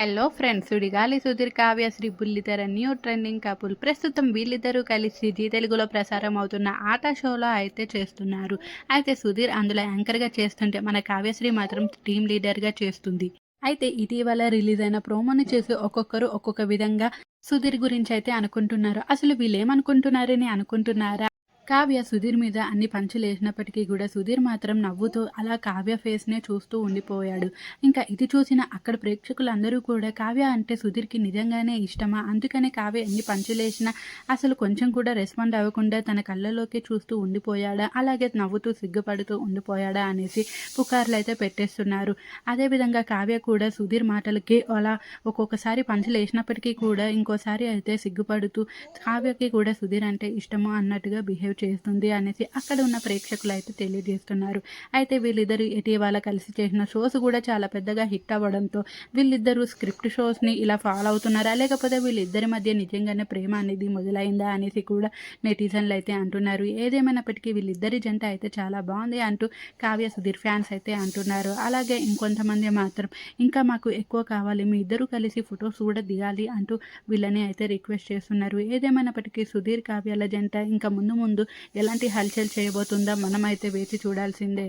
Hello friends Sudigali Sudheer Kavya Sri బుల్లితెర new trending couple ప్రస్తుతం వీళ్ళిద్దరూ కలిసి జీ తెలుగులో ప్రసారం అవుతున్న ఆట షోలో అయితే చేస్తున్నారు. అయితే సుధీర్ అందులో యాంకర్గా చేస్తుంటే మన కావ్యశ్రీ మాత్రం టీం లీడర్గా చేస్తుంది. అయితే ఇటీవల రిలీజ్ అయిన ప్రోమోని చేసి ఒక్కొక్కరు ఒక్కొక్క విధంగా సుధీర్ గురించి అయితే అనుకుంటున్నారు. అసలు వీళ్ళేమనుకుంటున్నారని అనుకుంటున్నారా? కావ్య సుధీర్ మీద అన్ని పంచలేసినప్పటికీ కూడా సుధీర్ మాత్రం నవ్వుతూ అలా కావ్య ఫేస్నే చూస్తూ ఉండిపోయాడు. ఇంకా ఇది చూసిన అక్కడ ప్రేక్షకులందరూ కూడా కావ్య అంటే సుధీర్కి నిజంగానే ఇష్టమా? అందుకనే కావ్య ఎన్ని పంచలేసినా అసలు కొంచెం కూడా రెస్పాండ్ అవ్వకుండా తన కళ్ళలోకి చూస్తూ ఉండిపోయాడా? అలాగే నవ్వుతూ సిగ్గుపడుతూ ఉండిపోయాడా అనేసి పుకార్లు అయితే పెట్టేస్తున్నారు అదేవిధంగా కావ్య కూడా సుధీర్ మాటలకి అలా ఒక్కొక్కసారి పంచలేసినప్పటికీ కూడా ఇంకోసారి అయితే సిగ్గుపడుతూ కావ్యకి కూడా సుధీర్ అంటే ఇష్టమో అన్నట్టుగా బిహేవ్ చేస్తుంది అనేసి అక్కడ ఉన్న ప్రేక్షకులు అయితే తెలియజేస్తున్నారు. అయితే వీళ్ళిద్దరు ఇటీవల కలిసి చేసిన షోస్ కూడా చాలా పెద్దగా హిట్ అవ్వడంతో వీళ్ళిద్దరూ స్క్రిప్ట్ షోస్ని ఇలా ఫాలో అవుతున్నారా? లేకపోతే వీళ్ళిద్దరి మధ్య నిజంగానే ప్రేమ అనేది మొదలైందా అనేసి కూడా నెటిజన్లు అయితే అంటున్నారు. ఏదేమైనప్పటికీ వీళ్ళిద్దరి జంట అయితే చాలా బాగుంది అంటూ కావ్య సుధీర్ ఫ్యాన్స్ అయితే అంటున్నారు. అలాగే ఇంకొంతమంది మాత్రం ఇంకా మాకు ఎక్కువ కావాలి మీ ఇద్దరు కలిసి ఫొటోస్ కూడా దిగాలి అంటూ వీళ్ళని అయితే రిక్వెస్ట్ చేస్తున్నారు. ఏదేమైనప్పటికీ సుధీర్ కావ్యాల జంట ఇంకా ముందు ముందు ఎలాంటి హల్చల్ చేయబోతుందో మనమైతే వేచి చూడాల్సిందే.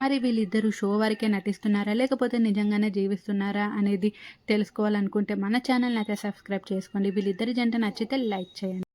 మరి వీళ్ళిద్దరూ షో వరకే నటిస్తున్నారా? లేకపోతే నిజంగానే జీవిస్తున్నారా అనేది తెలుసుకోవాలనుకుంటే మన ఛానల్ని అయితే సబ్స్క్రైబ్ చేసుకోండి. వీళ్ళిద్దరి జంట నచ్చితే లైక్ చేయండి.